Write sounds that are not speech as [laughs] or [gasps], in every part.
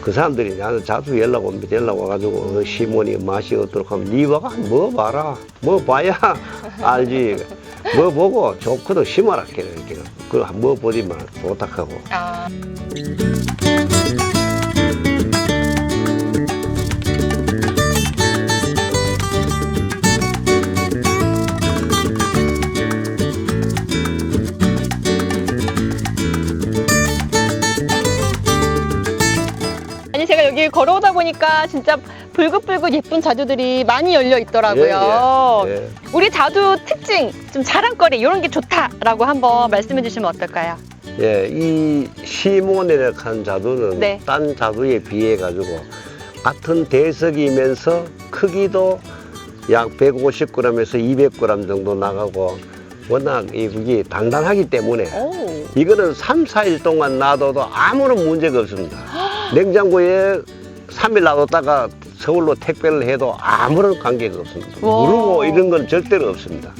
그 사람들이 나는 자주 연락 옵니다. 연락 와가지고 어, 시몬이 맛이 어떻고 하면 니 와가 먹어봐라. 먹어봐야 [laughs] 알지. 먹어보고 좋거든 심어라. 이렇게. 그걸 한번 먹어보지만 부탁하고. 아. 아니 제가 여기 걸어오다 보니까 진짜 붉은붉은 예쁜 자두들이 많이 열려 있더라고요. 예, 예, 예. 우리 자두 특징, 좀 자랑거리 이런 게 좋다라고 한번 말씀해 주시면 어떨까요? 예, 이 시몬이라는 한 자두는 네. 딴 자두에 비해 가지고 같은 대석이면서 크기도 약 150g에서 200g 정도 나가고 워낙 이게 단단하기 때문에 오. 이거는 3, 4일 동안 놔둬도 아무런 문제가 없습니다. 냉장고에 3일 놔뒀다가 서울로 택배를 해도 아무런 관계가 없습니다. 와. 무르고 이런 건 절대로 없습니다.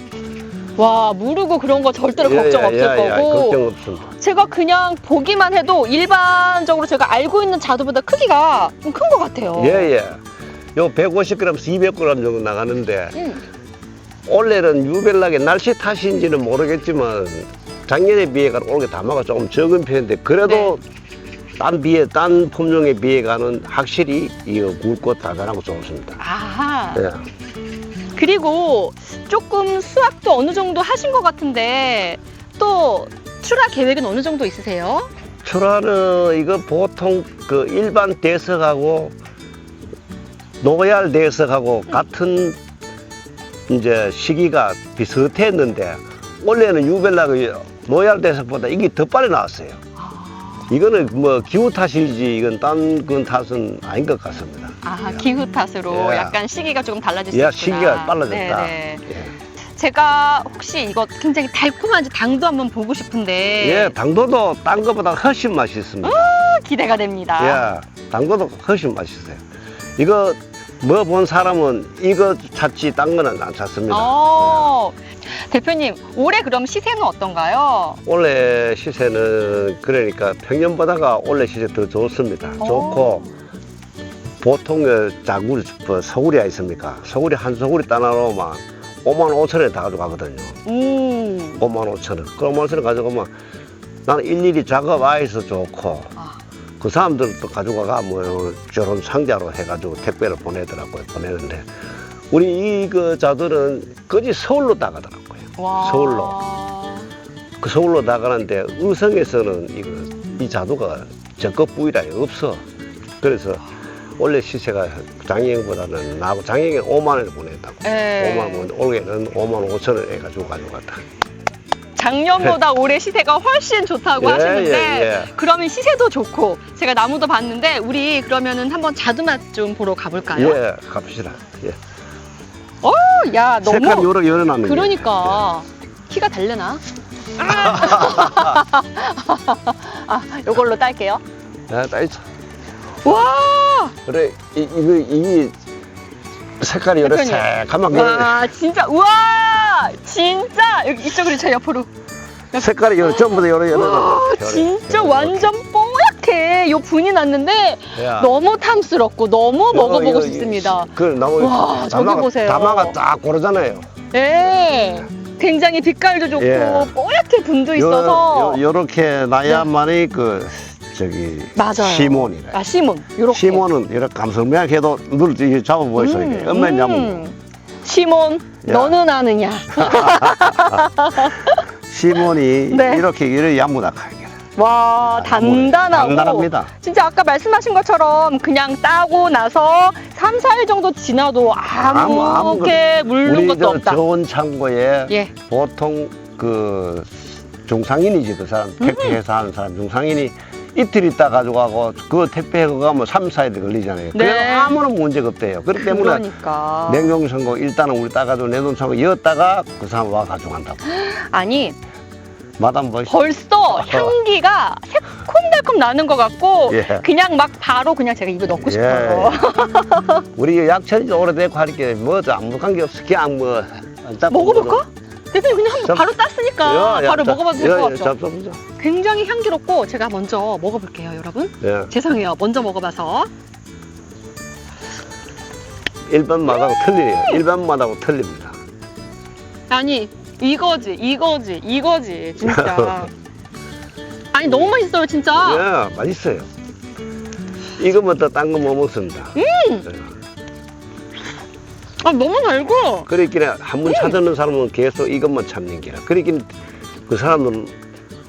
와 무르고 그런 거 절대로 예, 걱정 예, 없을 예, 예, 거고 걱정 없습니다. 제가 그냥 보기만 해도 일반적으로 제가 알고 있는 자두보다 크기가 좀 큰 것 같아요. 예, 예. 요 150g에서 200g 정도 나가는데 음. 올해는 유별나게 날씨 탓인지는 모르겠지만 작년에 비해가 올해 담화가 조금 적은 편인데 그래도 네. 딴 비해 딴 품종에 비해가는 확실히 이거 굵고 달달하고 좋습니다. 아하. 예. 그리고 조금 수확도 어느 정도 하신 것 같은데 또 출하 계획은 어느 정도 있으세요? 출하는 이거 보통 그 일반 대석하고 노얄 대석하고 같은 이제 시기가 비슷했는데 원래는 유별나게 노얄 대석보다 이게 더 빨리 나왔어요. 이거는 뭐 기후 탓이지 이건 딴건 탓은 아닌 것 같습니다. 아 기후 탓으로 예. 약간 시기가 조금 달라질 수 예, 있구나. 시기가 빨라졌다. 네네. 예. 제가 혹시 이거 굉장히 달콤한지 당도 한번 보고 싶은데 예, 당도도 딴 것보다 훨씬 맛있습니다. 기대가 됩니다. 예, 당도도 훨씬 맛있어요. 이거 뭐 본 사람은 이거 찾지 딴 거는 안 찾습니다. 어, 대표님 올해 그럼 시세는 어떤가요? 올해 시세는 그러니까 평년보다가 올해 시세 더 좋습니다. 오. 좋고 보통 자굴 뭐 소구리가 있습니까? 소구리 한 소구리 따나놓으면 5만 5천 원에 다 가져가거든요. 음. 5만 5천 원. 그 5만 5천 원 가져가면 나는 일일이 작업 와해서 좋고 아, 그 사람들도 가져가가 뭐 저런 상자로 해가지고 택배를 보내더라고요. 보내는데 우리 이그 자들은 거지 서울로 나가더라고요. 와. 서울로. 그 서울로 나가는데 의성에서는 이거 이 자두가 적급 부위라 없어. 그래서 원래 시세가 장애행보다는 나고 장애행은 5만 원을 보냈다고. 예. 5만 원, 올해는 5만 5천 원 해가지고 가져갔다. 작년보다 올해 시세가 훨씬 좋다고 예, 하시는데 예, 예. 그러면 시세도 좋고 제가 나무도 봤는데 우리 그러면은 한번 자두맛 좀 보러 가볼까요? 예, 갑시다. 예. 어, 야 너무 색깔이 요렇게 열어놨는 게. 그러니까 키가 다르나? [laughs] 아, 요걸로 딸게요. 예, 다 있어. 와, 그래, 이, 이거, 이 색깔이 요렇게 대표님. 새카만 그래. 와, 진짜, 우와, 진짜 여기 이쪽으로 저 옆으로. 색깔이 요렇게 전부 다 요렇게 와, 열어놨는 진짜 완전 뽀얗게 요 분이 났는데 야. 너무 탐스럽고 너무 먹어보고 싶습니다. 그 나무 와, 저기 담화가- 보세요. 담화가 딱 고르잖아요. 예. 굉장히 빛깔도 좋고 예. 뽀얗게 분도 있어서 요, 렇게 나야만이 그 저기 맞아요. 시몬이래. 아 시몬 요렇게 시몬은 이렇게 감성명해도 눈을 이렇게 잡아보이소 이게 엄만 잡은 시몬 야. 너는 아느냐 [laughs] 시몬이 네. 이렇게 이렇게 야무닥하게. 와 단단하고 단단합니다. 진짜 아까 말씀하신 것처럼 그냥 따고 나서 3, 4일 정도 지나도 아무- 아무 아무게 물른 것도 저 없다 저온 창고에 예. 보통 그 중상인이지 그 사람 음. 택배 회사 하는 사람 중상인이 이틀 있다 가져가고 그 택배 가면 3, 4일 걸리잖아요. 네. 그래서 아무런 문제가 없대요. 그렇기 때문에 그러니까 냉동 선고 일단은 우리 따가지고 냉동선고 이었다가 그 사람 와 가져간다고. [gasps] 아니 마담 뭐 벌써 향기가 새콤달콤 나는 것 같고 [laughs] 예. 그냥 막 바로 그냥 제가 입에 넣고 싶어요 우리 약천이 오래되고 하니까 뭐 아무 관계 없어. 그냥 뭐딱 먹어볼까? 대표님 그냥 한번 잡- 바로 땄으니까 바로 먹어봐도 될 것 같죠? 잡숴보자. 굉장히 향기롭고 제가 먼저 먹어볼게요, 여러분. 예. 죄송해요. 먼저 먹어봐서. 일반 맛하고 틀리네요. 일반 맛하고 틀립니다. 아니 이거지, 이거지, 이거지, 진짜. [laughs] 아니 너무 맛있어요, 진짜. 예, 맛있어요. 이거만 더딴 거 못 먹습니다. 아 너무 달고. 그랬기에 한번 찾는 사람은 계속 이것만 찾는 게라. 그랬긴 그 사람은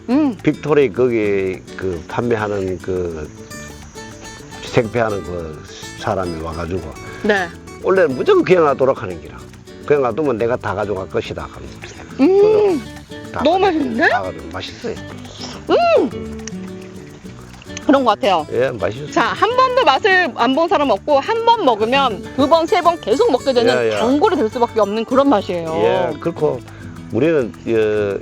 음, 빅토리 거기 그 판매하는 그 생폐하는 그 사람이 와가지고 네. 원래는 무조건 그냥 놔두도록 하는 기라. 그냥 놔두면 내가 다 가져갈 것이다. 하는 음, 다 너무 가져- 맛있는데? 다 가져 맛있어요. 그런 것 같아요. 예, 맛있어요. 자, 한 번도 맛을 안 본 사람 없고 한 번 먹으면 두 번, 세 번 계속 먹게 되는 예, 예. 단골이 될 수밖에 없는 그런 맛이에요. 예, 그렇고 우리는 어,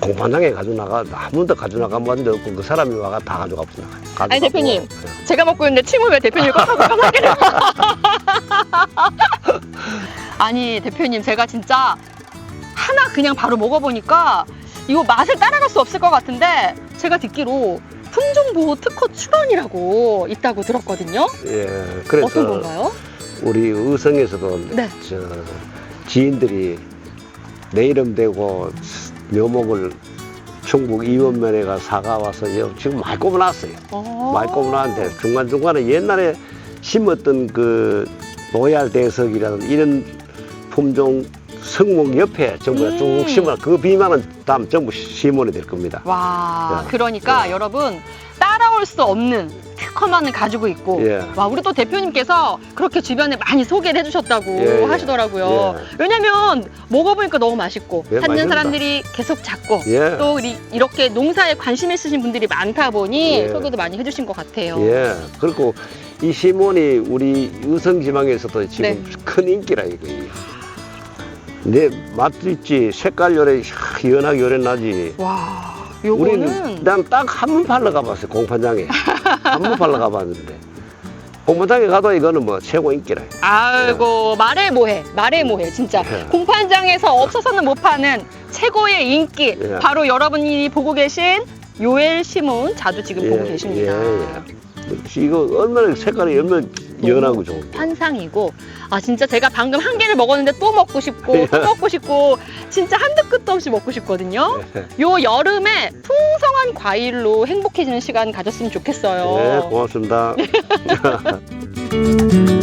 공판장에 가져 나가 한 번도 가져 나간 번도 없고 그 사람이 와가 다 가져가 버나. 아니, 대표님. 제가 먹고 있는데 침을 왜 대표님 꽉 하고 편하게 해요? 아니 대표님 제가 진짜 하나 그냥 바로 먹어보니까 이거 맛을 따라갈 수 없을 것 같은데 제가 듣기로 품종보호 특허 출원이라고 있다고 들었거든요. 예, 어떤 그래서 건가요? 우리 의성에서도 네. 저 지인들이 내 이름 대고 묘목을 충북 이원면에 가 사가 와서 여- 지금 많이 꼽아놨어요. 어. 많이 꼽아놨는데 중간중간에 옛날에 심었던 그 노얄 대석이라는 이런 품종 성목 옆에 전부 다 음. 쭉 심어 그 비만은 다음 전부 심어야 될 겁니다. 와, 야. 그러니까 야. 여러분 따라올 수 없는 특허만을 가지고 있고 예. 와 우리 또 대표님께서 그렇게 주변에 많이 소개를 해주셨다고 예, 예. 하시더라고요. 예. 왜냐면 먹어보니까 너무 맛있고 예, 찾는 맛있습니다. 사람들이 계속 찾고 예. 또 우리 이렇게 농사에 관심 있으신 분들이 많다 보니 예. 소개도 많이 해주신 것 같아요. 예. 그리고 이 시몬이 우리 의성 지방에서도 지금 네. 큰 인기라 이거. 내 맛도 있지 색깔 요래 희연하게 요래 나지. 와, 우리는 요거는 난 딱 한 번 팔러 가봤어요 공판장에 [laughs] 한 번 팔러 가봤는데 공판장에 가도 이거는 뭐 최고 인기라. 아이고 말해 뭐해 말해 뭐해 진짜 예. 공판장에서 없어서는 못 파는 최고의 인기 예. 바로 여러분이 보고 계신 요엘 시문 자주 지금 보고 계십니다. 예, 예. 이거 얼마나 색깔이 얼마나 연하고 좋은데. 환상이고 아 진짜 제가 방금 한 개를 먹었는데 또 먹고 싶고 예. 또 [laughs] 먹고 싶고 진짜 한도 끝도 없이 먹고 싶거든요. 예. 요 여름에 풍성한 과일로 행복해지는 시간 가졌으면 좋겠어요. 네, 고맙습니다. [laughs]